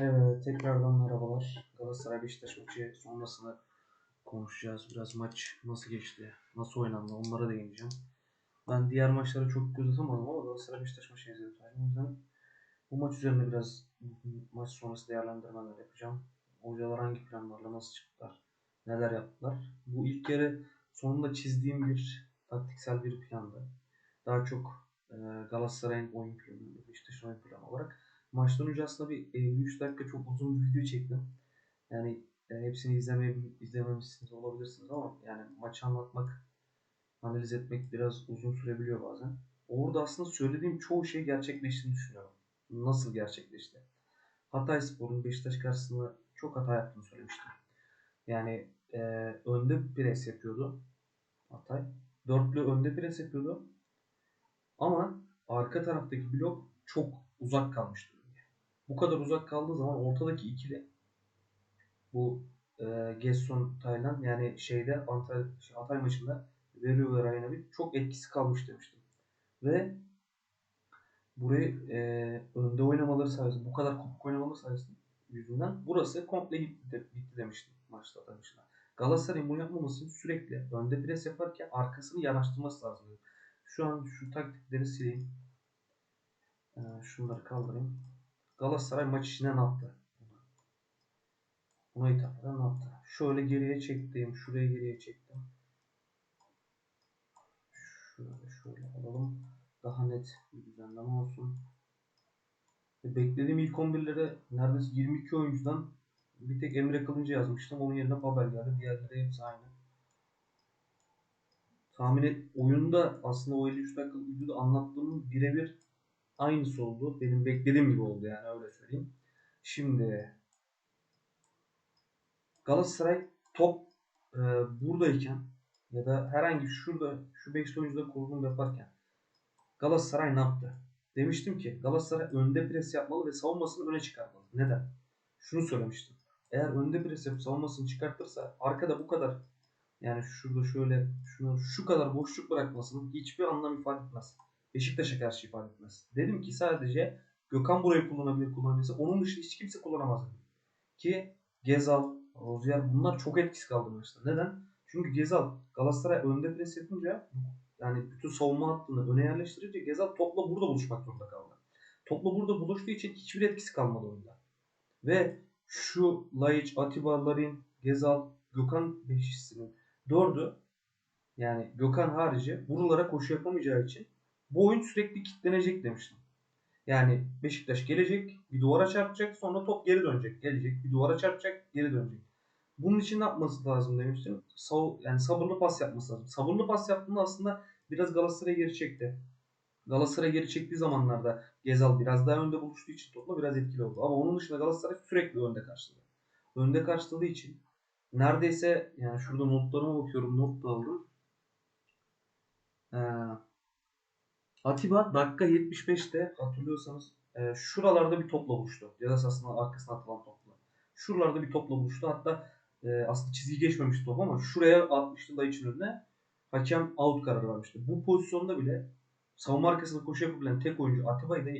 Evet, tekrardan merhabalar. Galatasaray Beşiktaş maçı sonrasını konuşacağız. Biraz maç nasıl geçti, nasıl oynandı onlara değineceğim. Ben diğer maçları çok göz atamadım ama Galatasaray Beşiktaş maçı izledim. O yüzden bu maç üzerine biraz maç sonrası değerlendirmeler yapacağım. Hocalar hangi planlarla nasıl çıktılar, neler yaptılar. Bu ilk yarı sonunda çizdiğim bir taktiksel bir plandı. Daha çok e, Galatasaray'ın oyun planı, Beşiktaş'ın oyun planı olarak maçtan önce aslında bir 53 dakika çok uzun bir video çektim. Yani e, hepsini izlemeye izlememişsiniz olabilirsiniz ama yani maçı anlatmak, analiz etmek biraz uzun sürebiliyor bazen. Orada aslında söylediğim çoğu şey gerçekleştiğini düşünüyorum. Nasıl gerçekleşti? Hatay Spor'un Beşiktaş karşısında çok hata yaptığını söylemiştim. Yani e, önde pres yapıyordu Hatay. Dörtlü önde pres yapıyordu. Ama arka taraftaki blok çok uzak kalmıştı. Bu kadar uzak kaldığı zaman ortadaki ikili bu e, Gesson Taylan yani şeyde Antalya, şey, Hatay maçında Veru ve Raynavi çok etkisi kalmış demiştim. Ve burayı e, önde oynamaları sayesinde bu kadar kopuk oynamaları sayesinde yüzünden burası komple gitti, de, gitti demiştim maçta maçında. Galatasaray'ın bunu yapmaması için sürekli önde pres yaparken arkasını yanaştırması lazım. Şu an şu taktikleri sileyim. Ee, şunları kaldırayım. Galatasaray maç içinde ne yaptı? Buna ithafen ne yaptı? Şöyle geriye çektim. Şuraya geriye çektim. Şöyle şöyle alalım. Daha net bir düzenleme olsun. Ve beklediğim ilk 11'lere neredeyse 22 oyuncudan bir tek Emre Kılıncı yazmıştım. Onun yerine Babel geldi. Diğerleri hepsi aynı. Tahmin et, oyunda aslında o 53 dakika videoda anlattığımın birebir aynısı oldu. Benim beklediğim gibi oldu yani öyle söyleyeyim. Şimdi Galatasaray top e, buradayken ya da herhangi şurada şu 5 oyuncuda kurulum yaparken Galatasaray ne yaptı? Demiştim ki Galatasaray önde pres yapmalı ve savunmasını öne çıkarmalı. Neden? Şunu söylemiştim. Eğer önde pres yapıp savunmasını çıkartırsa arkada bu kadar yani şurada şöyle şunu şu kadar boşluk bırakmasının hiçbir anlam ifade etmez. Beşiktaş'a karşı ifade etmez. Dedim ki sadece Gökhan burayı kullanabilir kullanabilirse onun dışında hiç kimse kullanamaz. Ki Gezal, Rozier bunlar çok etkisi kaldı maçta. Neden? Çünkü Gezal Galatasaray önde pres yapınca yani bütün savunma hattını öne yerleştirince Gezal topla burada buluşmak zorunda kaldı. Topla burada buluştuğu için hiçbir etkisi kalmadı oyunda. Ve şu Laiç, Atiba, Larin, Gezal, Gökhan beşisinin dördü yani Gökhan harici buralara koşu yapamayacağı için bu oyun sürekli kilitlenecek demiştim. Yani Beşiktaş gelecek, bir duvara çarpacak, sonra top geri dönecek. Gelecek, bir duvara çarpacak, geri dönecek. Bunun için ne yapması lazım demiştim. Sav yani sabırlı pas yapması lazım. Sabırlı pas yaptığında aslında biraz Galatasaray'a geri çekti. Galatasaray geri çektiği zamanlarda Gezal biraz daha önde buluştuğu için topla biraz etkili oldu. Ama onun dışında Galatasaray sürekli önde karşıladı. Önde karşıladığı için neredeyse yani şurada notlarıma bakıyorum not da aldım. Ee, Atiba dakika 75'te hatırlıyorsanız e, şuralarda bir topla buluştu. Ceza sahasının arkasına atılan topla. Şuralarda bir topla buluştu. Hatta e, aslında çizgi geçmemişti top ama şuraya atmıştı Laiç'in önüne. Hakem out kararı vermişti. Bu pozisyonda bile savunma arkasında koşu yapabilen tek oyuncu Atiba'yı da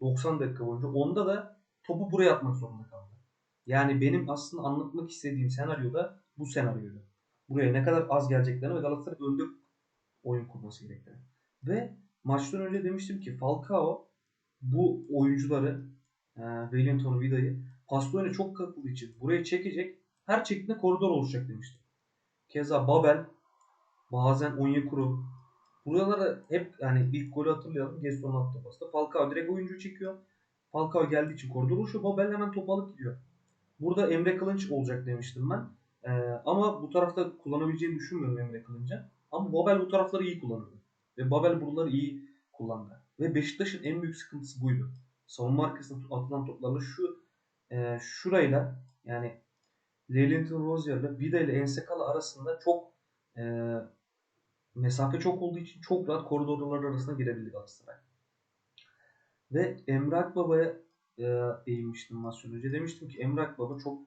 75-90 dakika boyunca onda da topu buraya atmak zorunda kaldı. Yani benim aslında anlatmak istediğim senaryoda bu senaryoydu. Buraya ne kadar az geleceklerini ve Galatasaray önde oyun kurması gerektiğini. Ve maçtan önce demiştim ki Falcao bu oyuncuları e, Wellington'u, Vida'yı oyuna çok katıldığı için buraya çekecek. Her çektiğinde koridor oluşacak demiştim. Keza Babel, bazen Onyekuru. Buralara hep yani ilk golü hatırlayalım. Gesson'un attığı pasta. Falcao direkt oyuncu çekiyor. Falcao geldiği için koridor oluşuyor. Babel hemen topu alıp gidiyor. Burada Emre Kılınç olacak demiştim ben. Ee, ama bu tarafta kullanabileceğini düşünmüyorum Emre Kılınç'a. Ama Babel bu tarafları iyi kullanıyor. Ve Babel buraları iyi kullandı. Ve Beşiktaş'ın en büyük sıkıntısı buydu. Savunma arkasına atılan toplarla şu e, şurayla yani Leylinton Rozier'la Vida ile Ensekala arasında çok e, mesafe çok olduğu için çok rahat koridorlar arasına girebildi Galatasaray. Ve Emre Akbaba'ya e, değinmiştim maç önce. Demiştim ki Emre Akbaba çok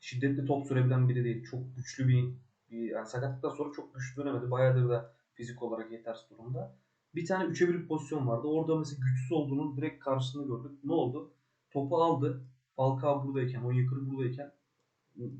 şiddetli top sürebilen biri değil. Çok güçlü bir, bir yani sakatlıktan sonra çok güçlü dönemedi. Bayağıdır da fizik olarak yetersiz durumda. Bir tane 3'e 1 pozisyon vardı. Orada mesela güçsüz olduğunun direkt karşısını gördük. Ne oldu? Topu aldı. Falcao buradayken, Onyekuru buradayken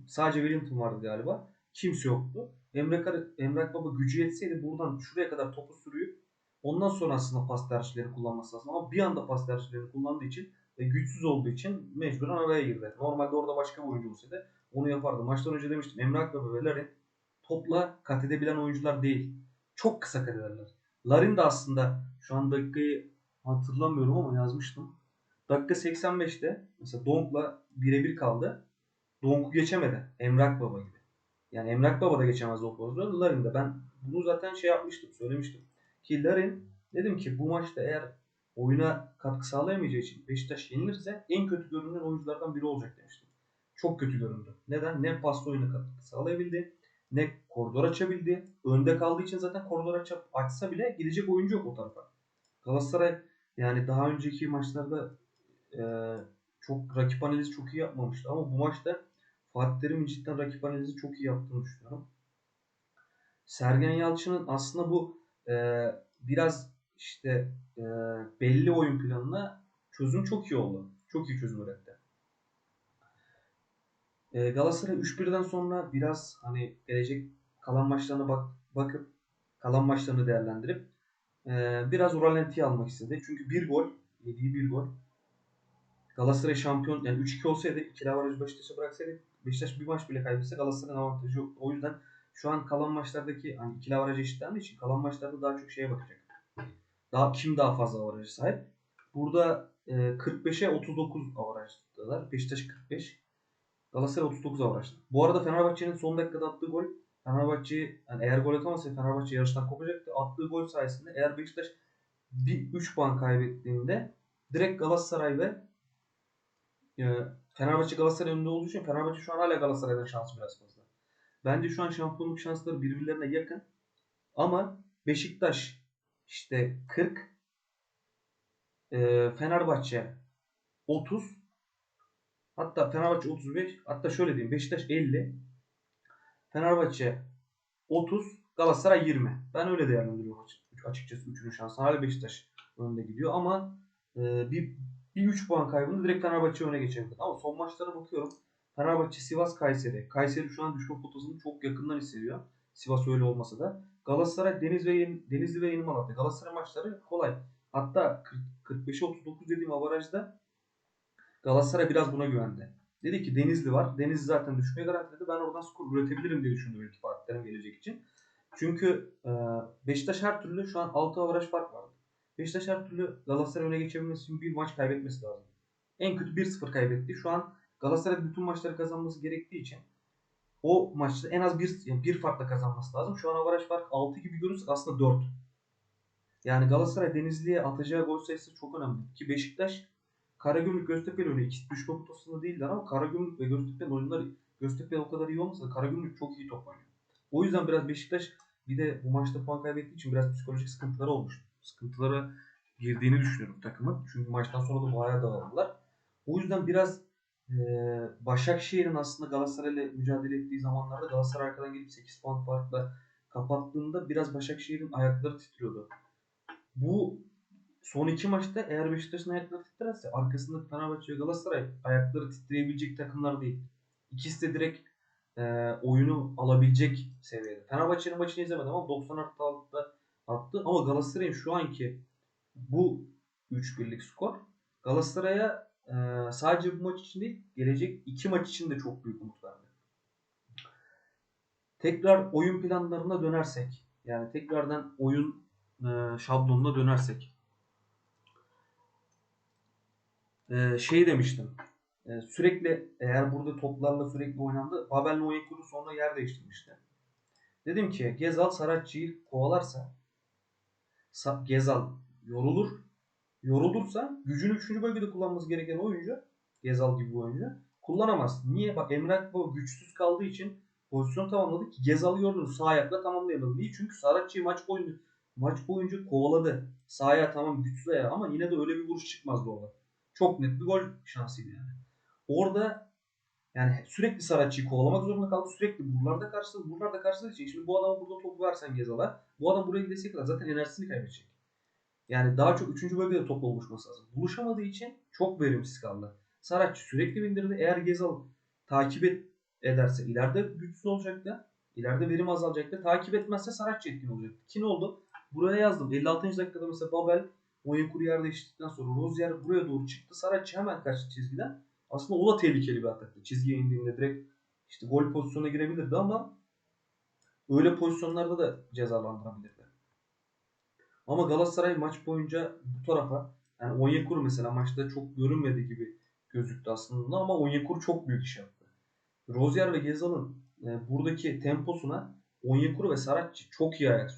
sadece Wellington vardı galiba. Kimse yoktu. Emre, Kar Baba gücü yetseydi buradan şuraya kadar topu sürüyüp ondan sonra aslında pas tercihleri kullanması lazım. Ama bir anda pas tercihlerini kullandığı için ve güçsüz olduğu için mecburen araya girdi. Normalde orada başka bir oyuncu olsaydı onu yapardı. Maçtan önce demiştim Emre Akbaba ve Larin topla kat edebilen oyuncular değil. Çok kısa kat ederler. Larin de aslında şu an dakikayı hatırlamıyorum ama yazmıştım. Dakika 85'te mesela Donk'la birebir kaldı. Donk'u geçemedi. Emrak Baba gibi. Yani Emrak Baba da geçemezdi o pozisyonda. Larin de. Ben bunu zaten şey yapmıştım, söylemiştim. Ki Larin dedim ki bu maçta eğer oyuna katkı sağlayamayacağı için Beşiktaş yenilirse en kötü görünen oyunculardan biri olacak demiştim. Çok kötü göründü. Neden? Ne pasta oyuna katkı sağlayabildi, ne koridor açabildi. Önde kaldığı için zaten koridor açıp açsa bile gidecek oyuncu yok o tarafa. Galatasaray yani daha önceki maçlarda e, çok rakip analizi çok iyi yapmamıştı ama bu maçta Fatih Terim'in cidden rakip analizi çok iyi yaptığını düşünüyorum. Sergen Yalçın'ın aslında bu e, biraz işte e, belli oyun planına çözüm çok iyi oldu. Çok iyi çözüm üretti. E, Galatasaray 3-1'den sonra biraz hani gelecek kalan maçlarına bak, bakıp kalan maçlarını değerlendirip e, biraz Oralenti'yi almak istedi. Çünkü bir gol, yediği bir gol Galatasaray şampiyon yani 3-2 olsaydı ikili avarajı Beşiktaş'a bıraksaydı Beşiktaş bir maç bile kaybetse Galatasaray'ın avantajı yok. O yüzden şu an kalan maçlardaki hani ikili avaraj eşitlendiği için kalan maçlarda daha çok şeye bakacak. Daha kim daha fazla avarajı sahip? Burada e, 45'e 39 avarajdalar. Beşiktaş 45. Galatasaray 39 avarajda. Bu arada Fenerbahçe'nin son dakikada attığı gol Fenerbahçe yani eğer gol atamazsa Fenerbahçe yarıştan kopacaktı. Attığı gol sayesinde eğer Beşiktaş bir 3 puan kaybettiğinde direkt Galatasaray ve e, Fenerbahçe Galatasaray önünde olduğu için Fenerbahçe şu an hala Galatasaray'dan şansı biraz fazla. Bence şu an şampiyonluk şansları birbirlerine yakın. Ama Beşiktaş işte 40 e, Fenerbahçe 30 hatta Fenerbahçe 35 hatta şöyle diyeyim Beşiktaş 50 Fenerbahçe 30 Galatasaray 20. Ben öyle değerlendiriyorum açıkçası üçünün şansı. Hala Beşiktaş önünde gidiyor ama e, bir bir 3 puan kaybında direkt Fenerbahçe öne geçebilir. Ama son maçlara bakıyorum. Fenerbahçe, Sivas, Kayseri. Kayseri şu an düşme potasını çok yakından hissediyor. Sivas öyle olmasa da. Galatasaray, Deniz ve Yeni, Denizli ve Yeni Malatya. Galatasaray maçları kolay. Hatta 45'e 39 dediğim avarajda Galatasaray biraz buna güvendi. Dedi ki Denizli var. Denizli zaten düşmeye garantiledi. Ben oradan skor üretebilirim diye düşündüm ilk partilerim gelecek için. Çünkü e, Beşiktaş her türlü şu an 6 avaraj fark vardı. Beşiktaş her türlü Galatasaray öne geçebilmesi için bir maç kaybetmesi lazım. En kötü 1-0 kaybetti. Şu an Galatasaray bütün maçları kazanması gerektiği için o maçta en az bir, yani bir farkla kazanması lazım. Şu an avaraj fark 6 gibi görünse aslında 4. Yani Galatasaray Denizli'ye atacağı gol sayısı çok önemli. Ki Beşiktaş Karagümrük Göztepe oyunu ikisi düşme potasında değiller ama Karagümrük ve Göztepe'nin oyunları Göztepe o kadar iyi olmasa da Karagümrük çok iyi top oynuyor. O yüzden biraz Beşiktaş bir de bu maçta puan kaybettiği için biraz psikolojik sıkıntıları olmuş. Sıkıntılara girdiğini düşünüyorum takımın. Çünkü maçtan sonra da bayağı dağıldılar. O yüzden biraz e, Başakşehir'in aslında Galatasaray'la mücadele ettiği zamanlarda Galatasaray arkadan gelip 8 puan farkla kapattığında biraz Başakşehir'in ayakları titriyordu. Bu son iki maçta eğer Beşiktaş'ın ayakları titrerse arkasında Fenerbahçe ve Galatasaray ayakları titreyebilecek takımlar değil. İkisi de direkt e, oyunu alabilecek seviyede. Fenerbahçe'nin maçını izlemedim ama 90 artı 6'da attı. Ama Galatasaray'ın şu anki bu 3-1'lik skor Galatasaray'a e, sadece bu maç için değil gelecek iki maç için de çok büyük umut verdi. Tekrar oyun planlarına dönersek yani tekrardan oyun e, şablonuna dönersek e, şey demiştim e, sürekli eğer burada toplarla sürekli oynandı Babel Noyekuru sonra yer değiştirmişti. Dedim ki Gezal Saratçı'yı kovalarsa Gezal yorulur. Yorulursa gücünü 3. bölgede kullanması gereken oyuncu Gezal gibi bir oyuncu kullanamaz. Niye? Bak Emre bu güçsüz kaldığı için pozisyon tamamladı ki Gezal'ı yordu. Sağ ayakla tamamlayamadı. Niye? Çünkü Saratçı'yı maç boyunca maç boyunca kovaladı. Sağ ayağı tamam güçsüz ayağı ama yine de öyle bir vuruş çıkmazdı orada. Çok net bir gol şansıydı yani. Orada yani sürekli Saratçı'yı kovalamak zorunda kaldı. Sürekli buralarda karşıladı. Buralarda karşıladığı için şimdi bu adama burada topu versen Gezal'a bu adam buraya gidesiye kadar zaten enerjisini kaybedecek. Yani daha çok 3. bölgede top buluşması lazım. Buluşamadığı için çok verimsiz kaldı. Saratçı sürekli bindirdi. Eğer Gezal takip ederse ileride güçsüz olacaktı. İleride verim azalacaktı. Takip etmezse Saratçı etkin olacaktı. Ki ne oldu? Buraya yazdım. 56. dakikada mesela Babel Onyekuru yer değiştirdikten sonra Rozier buraya doğru çıktı. Saratçı hemen kaçtı çizgiden. Aslında o da tehlikeli bir ataktı. Çizgiye indiğinde direkt işte gol pozisyonuna girebilirdi ama öyle pozisyonlarda da cezalandırabilirdi. Ama Galatasaray maç boyunca bu tarafa yani Onyekuru mesela maçta çok görünmedi gibi gözüktü aslında ama Onyekuru çok büyük iş yaptı. Rozier ve Gezal'ın e, buradaki temposuna Onyekuru ve Saratçı çok iyi ayak,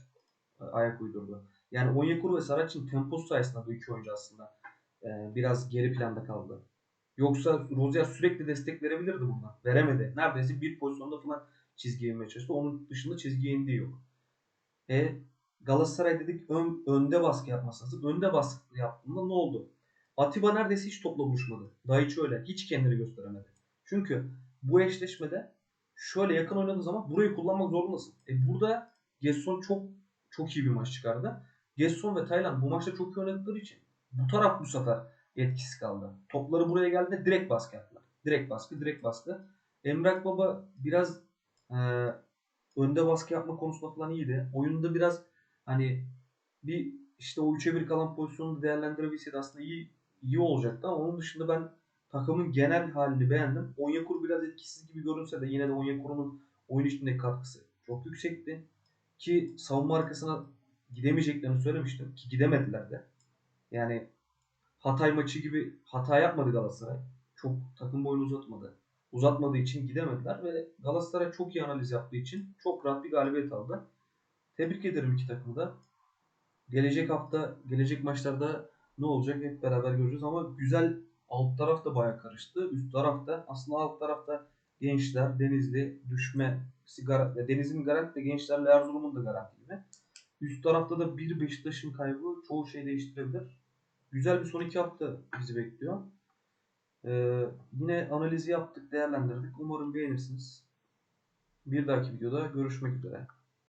ayak uydurdu. Yani Onyekuru ve Saratçı'nın temposu sayesinde bu iki oyuncu aslında e, biraz geri planda kaldı. Yoksa Rozier sürekli destek verebilirdi bundan. Veremedi. Neredeyse bir pozisyonda falan çizgiye inmeye çalıştı. Onun dışında çizgiye indiği yok. E, Galatasaray dedik ön, önde baskı yapması lazım. Önde baskı yaptığında ne oldu? Atiba neredeyse hiç topla buluşmadı. Daichi öyle. Hiç kendini gösteremedi. Çünkü bu eşleşmede şöyle yakın oynadığı zaman burayı kullanmak zorundasın. E burada Gesson çok çok iyi bir maç çıkardı. Gesson ve Taylan bu maçta çok iyi oynadıkları için bu taraf bu sefer etkisiz kaldı. Topları buraya geldiğinde direkt baskı yaptılar. Direkt baskı, direkt baskı. Emrak Baba biraz e, önde baskı yapma konusunda falan iyiydi. Oyunda biraz hani bir işte o 3'e 1 kalan pozisyonu değerlendirebilseydi aslında iyi iyi olacaktı ama onun dışında ben takımın genel halini beğendim. Onyekuru biraz etkisiz gibi görünse de yine de Onyekuru'nun oyun içindeki katkısı çok yüksekti. Ki savunma arkasına gidemeyeceklerini söylemiştim ki gidemediler de. Yani Hatay maçı gibi hata yapmadı Galatasaray. Çok takım boyunu uzatmadı. Uzatmadığı için gidemediler ve Galatasaray çok iyi analiz yaptığı için çok rahat bir galibiyet aldı. Tebrik ederim iki takımı da. Gelecek hafta, gelecek maçlarda ne olacak hep beraber göreceğiz ama güzel alt taraf da bayağı karıştı. Üst tarafta aslında alt tarafta Gençler, Denizli, düşme, sigara, Denizli'nin garanti de Gençlerle Erzurum'un da garanti gibi. Üst tarafta da bir Beşiktaş'ın kaybı çoğu şey değiştirebilir. Güzel bir son iki hafta bizi bekliyor. Ee, yine analizi yaptık, değerlendirdik. Umarım beğenirsiniz. Bir dahaki videoda görüşmek üzere.